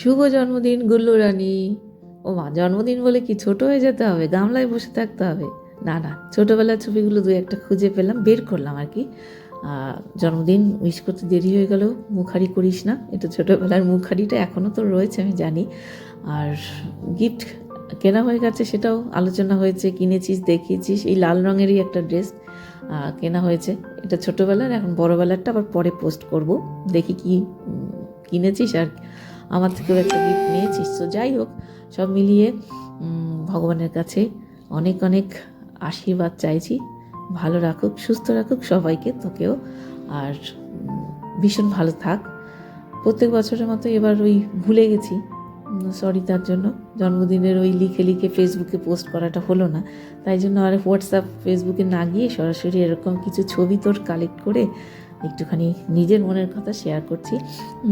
শুভ জন্মদিন, গুল্লু রানী। ও মা, জন্মদিন বলে কি ছোট হয়ে যেতে হবে? গামলায় বসে থাকতে হবে। না না, ছোটোবেলার ছবিগুলো দু একটা খুঁজে পেলাম, বের করলাম আর কি। জন্মদিন উইশ করতে দেরি হয়ে গেল মুখারি করিস না। এটা ছোটোবেলার মুখারিটা এখনও তো রয়েছে, আমি জানি। আর গিফট কেনা হয়ে গেছে, সেটাও আলোচনা হয়েছে, কিনেছিস, দেখিয়েছিস, এই লাল রঙেরই একটা ড্রেস কেনা হয়েছে। এটা ছোটোবেলার, এখন বড়োবেলারটা আবার পরে পোস্ট করব। দেখি কি কিনেছিস আর আমার থেকেও একটা গিফট নিয়েছিস। তো যাই হোক, সব মিলিয়ে ভগবানের কাছে অনেক অনেক আশীর্বাদ চাইছি। ভালো রাখুক, সুস্থ রাখুক সবাইকে, তোকেও। আর ভীষণ ভালো থাক। প্রত্যেক বছরের মতো এবার ওই ভুলে গেছি। সরি তার জন্য। জন্মদিনের ওই লিখে লিখে ফেসবুকে পোস্ট করাটা হলো না। তাই জন্য আর হোয়াটসঅ্যাপ ফেসবুকে না গিয়ে সরাসরি এরকম কিছু ছবি তোর কালেক্ট করে একটুখানি নিজের মনের কথা শেয়ার করছি।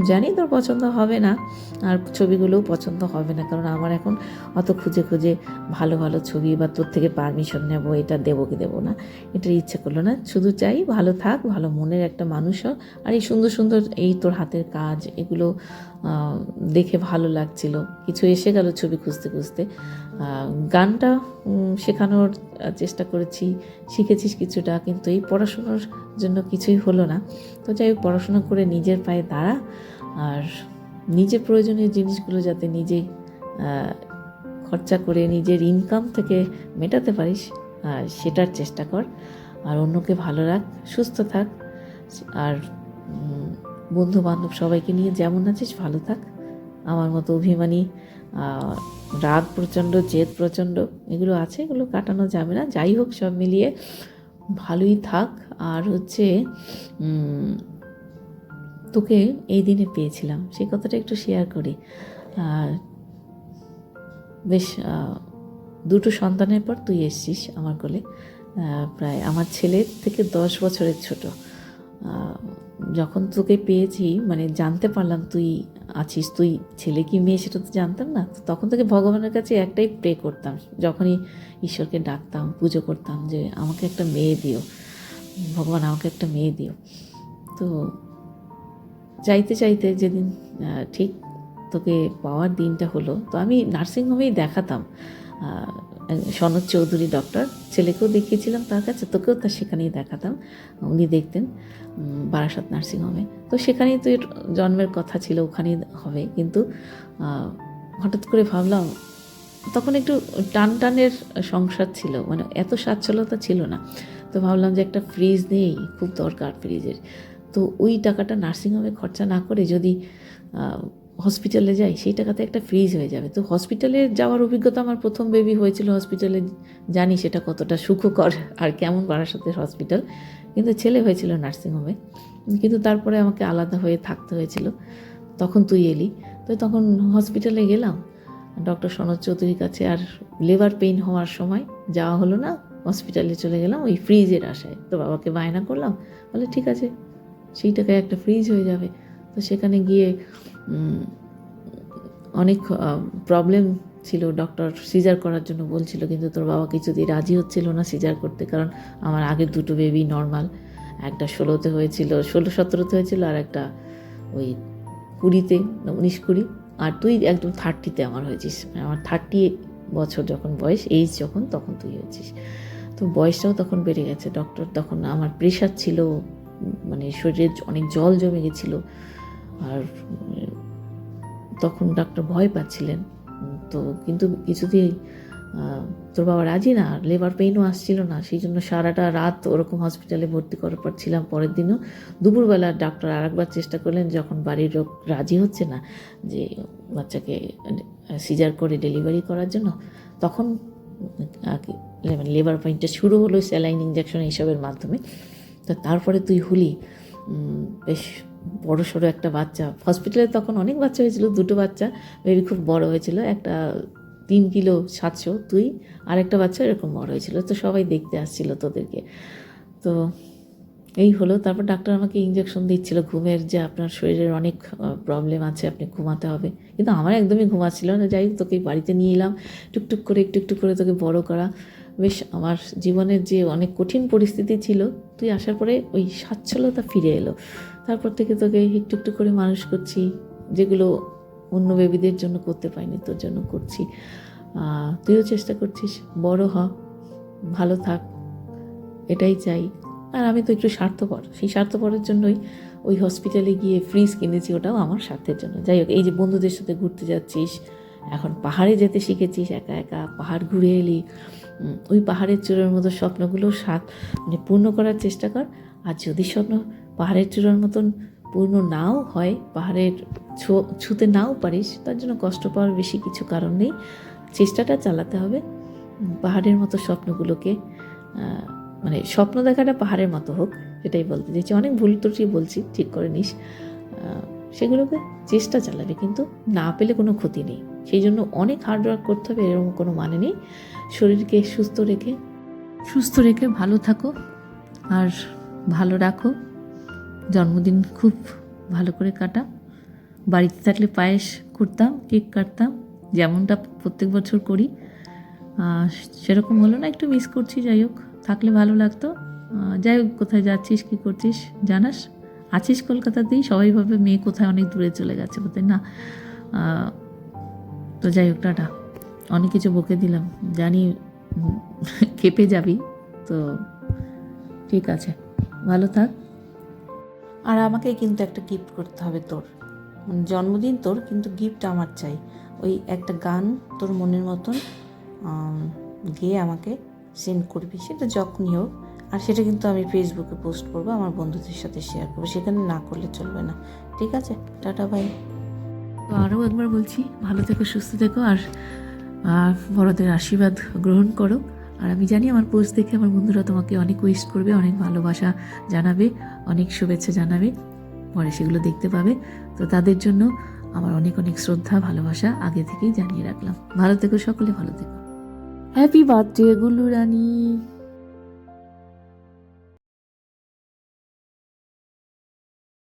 জানি তোর পছন্দ হবে না, আর ছবিগুলোও পছন্দ হবে না, কারণ আমার এখন অত খুঁজে খুঁজে ভালো ভালো ছবি বা তোর থেকে পারমিশন নেব, এটা দেবো কি দেবো না এটার ইচ্ছে করল না। শুধু চাই ভালো থাক, ভালো মনের একটা মানুষ হ, আর এই সুন্দর সুন্দর এই তোর হাতের কাজ, এগুলো দেখে ভালো লাগছিল। কিছু এসে গেল ছবি খুঁজতে খুঁজতে। গানটা শেখানোর চেষ্টা করেছি, শিখেছিস কিছুটা, কিন্তু এই পড়াশুনোর জন্য কিছুই হলো না। তো যাই হোক, পড়াশোনা করে নিজের পায়ে দাঁড়া আর নিজের প্রয়োজনীয় জিনিসগুলো যাতে নিজে খরচা করে নিজের ইনকাম থেকে মেটাতে পারিস সেটার চেষ্টা কর। আর অন্যকে ভালো রাখ, সুস্থ থাক, আর বন্ধু বান্ধব সবাইকে নিয়ে যেমন আছিস, ভালো থাক। আমার মতো অভিমানী রাগ প্রচণ্ড, জেদ প্রচণ্ড, এগুলো আছে, এগুলো কাটানো যাবে না। যাই হোক, সব মিলিয়ে ভালোই থাক। আর হচ্ছে তোকে এই দিনে পেয়েছিলাম, সেই কথাটা একটু শেয়ার করি। বেশ দুটো সন্তানের পর তুই এসছিস আমার কোলে। প্রায় আমার ছেলের থেকে দশ বছরের ছোট। যখন তোকে পেয়েছি মানে জানতে পারলাম তুই আছিস, তুই ছেলে কি মেয়ে সেটা তো জানতাম না তখন থেকে ভগবানের কাছে একটাই প্রে করতাম, যখনই ঈশ্বরকে ডাকতাম, পুজো করতাম যে আমাকে একটা মেয়ে দিও, ভগবান আমাকে একটা মেয়ে দিও। তো চাইতে চাইতে যেদিন ঠিক তোকে পাওয়ার দিনটা হলো, তো আমি নার্সিংহোমেই দেখাতাম সনদ চৌধুরী ডক্টর। ছেলেকেও দেখিয়েছিলাম তার কাছে, তোকেও তার সেখানেই দেখাতাম। উনি দেখতেন বারাসাত নার্সিংহোমে। তো সেখানেই তো জন্মের কথা ছিল, ওখানেই হবে। কিন্তু হঠাৎ করে ভাবলাম, তখন একটু টান টানের সংসার ছিল মানে এত সাচ্ছলতা ছিল না। তো ভাবলাম যে একটা ফ্রিজ নেই, খুব দরকার ফ্রিজের। তো ওই টাকাটা নার্সিংহোমে খরচা না করে যদি হসপিটালে যাই, সেই টাকাতে একটা ফ্রিজ হয়ে যাবে। তো হসপিটালে যাওয়ার অভিজ্ঞতা আমার প্রথম বেবি হয়েছিল হসপিটালে জানি সেটা কতটা সুখকর আর কেমন বারাসাতের হসপিটাল কিন্তু ছেলে হয়েছিল নার্সিংহোমে কিন্তু তারপরে আমাকে আলাদা হয়ে থাকতে হয়েছিল। তখন তুই এলি। তো তখন হসপিটালে গেলাম। ডক্টর সনদ চৌধুরীর কাছে আর লেবার পেইন হওয়ার সময় যাওয়া হলো না হসপিটালে চলে গেলাম ওই ফ্রিজের আশায়। তো বাবাকে বায়না করলাম, বলে, ঠিক আছে, সেই টাকায় একটা ফ্রিজ হয়ে যাবে। তো সেখানে গিয়ে অনেক প্রবলেম ছিল ডক্টর সিজার করার জন্য বলছিল, কিন্তু তোর বাবা কিছুতেই রাজি হচ্ছিল না সিজার করতে, কারণ আমার আগের দুটো বেবি নর্মাল একটা ষোলোতে হয়েছিল, ষোলো সতেরোতে হয়েছিল আর একটা ওই কুড়িতে, উনিশ কুড়ি। আর তুই একদম থার্টিতে আমার হয়েছিস। আমার থার্টি বছর যখন বয়স এইজ যখন, তখন তুই হয়েছিস। তো বয়সটাও তখন বেড়ে গেছে। ডক্টর তখন আমার প্রেশার ছিল মানে শরীরে অনেক জল জমে গেছিল। আর তখন ডাক্তার ভয় পাচ্ছিলেন। তো কিন্তু কিছুতেই তোর বাবা রাজি না, আর লেবার পেইনও আসছিল না। সেই জন্য সারাটা রাত ওরকম হসপিটালে ভর্তি করার পর ছিলাম। পরের দিনও দুপুরবেলা ডাক্তার আরেকবার চেষ্টা করলেন, যখন বাড়ির লোক রাজি হচ্ছে না, যে বাচ্চাকে সিজার করে ডেলিভারি করার জন্য। তখন লেবার পেইনটা শুরু হলো স্যালাইন ইঞ্জেকশন এইসবের মাধ্যমে। তো তারপরে তুই হলি। বেশ বড় সড়ো একটা বাচ্চা। হসপিটালে তখন অনেক বাচ্চা হয়েছিল, দুটো বাচ্চা বেবি খুব বড় হয়েছিল, একটা তিন কিলো সাতশো তুই আর একটা বাচ্চা এরকম বড় হয়েছিল। তো সবাই দেখতে আসছিল তোদেরকে। তো এই হলো, তারপর ডাক্তার আমাকে ইঞ্জেকশন দিচ্ছিল, ঘুমের যে আপনার শরীরের অনেক প্রবলেম আছে, আপনি ঘুমাতে হবে। কিন্তু আমার একদমই ঘুমাচ্ছিল না, যাই হোক, তোকে বাড়িতে নিয়ে এলাম, টুকটুক করে, একটু একটু করে তোকে বড় করা। বেশ, আমার জীবনের যে অনেক কঠিন পরিস্থিতি ছিল, তুই আসার পরে ওই সচ্ছলতা ফিরে এলো। তারপর থেকে তোকে একটু একটু করে মানুষ করছি, যেগুলো অন্য বেবিদের জন্য করতে পারিনি, তোর জন্য করছি। তুইও চেষ্টা করছিস, বড় হ, ভালো থাক, এটাই চাই। আর আমি তো একটু স্বার্থপর, সেই স্বার্থপরের জন্যই ওই হসপিটালে গিয়ে ফ্রিজ কিনেছি ওটাও আমার স্বার্থের জন্য। যাই হোক, এই যে বন্ধুদের সাথে ঘুরতে যাচ্ছিস, এখন পাহাড়ে যেতে শিখেছিস, একা একা পাহাড় ঘুরে এলি ওই পাহাড়ের চূড়ার মতো স্বপ্নগুলো সাত মানে পূর্ণ করার চেষ্টা কর। আর যদি স্বপ্ন পাহাড়ের চূড়ার মতন পূর্ণ নাও হয়, পাহাড়ের ছুতে নাও পারিস, তার জন্য কষ্ট পাওয়ার বেশি কিছু কারণ নেই। চেষ্টাটা চালাতে হবে। পাহাড়ের মতো স্বপ্নগুলোকে মানে স্বপ্ন দেখাটা পাহাড়ের মতো হোক, সেটাই বলতে চাইছি। অনেক ভুল ত্রুটি বলছি, ঠিক করে নিস। সেগুলোকে চেষ্টা চালাবে, কিন্তু না পেলে কোনো ক্ষতি নেই। সেই জন্য অনেক হার্ড ওয়ার্ক করতে হবে, এরকম কোনো মানে নেই। শরীরকে সুস্থ রেখে সুস্থ রেখে ভালো থাকো আর ভালো রাখো। জন্মদিন খুব ভালো করে কাটা বাড়িতে থাকলে পায়েস করতাম, কেক কাটতাম, যেমনটা প্রত্যেক বছর করি। সেরকম হলো না, একটু মিস করছি, যাই হোক। থাকলে ভালো লাগতো। যাই হোক, কোথায় যাচ্ছিস, কী করছিস, জানাস। আছিস কলকাতাতেই? সবাই ভাবে মেয়ে কোথায় অনেক দূরে চলে গেছে বোধহয় না? তো যাই হোক, টাটা। অনেক কিছু বকে দিলাম। জানি খেপে যাবি, তো ঠিক আছে। ভালো থাক। আর আমাকে কিন্তু একটা গিফট করতে হবে তোর। মানে জন্মদিন তোর, কিন্তু গিফট আমার চাই। ওই একটা গান তোর মনের মতন গেয়ে আমাকে সেন্ড করবি। সেটা যখনই হোক। আর সেটা কিন্তু আমি ফেসবুকে পোস্ট করব আমার বন্ধুদের সাথে শেয়ার করব। সেখানে না করলে চলবে না। ঠিক আছে? টাটা ভাই তো আরও একবার বলছি ভালো থেকো সুস্থ থেকো আর আর বড়দের আশীর্বাদ গ্রহণ করো। আর আমি জানি আমার পোস্ট দেখে আমার বন্ধুরা তোমাকে অনেক উইশ করবে অনেক ভালোবাসা জানাবে অনেক শুভেচ্ছা জানাবে। পরে সেগুলো দেখতে পাবে। তো তাদের জন্য আমার অনেক অনেক শ্রদ্ধা ভালোবাসা আগে থেকেই জানিয়ে রাখলাম। ভালো থেকো সকলে ভালো থেকো। Happy birthday Gullu Rani.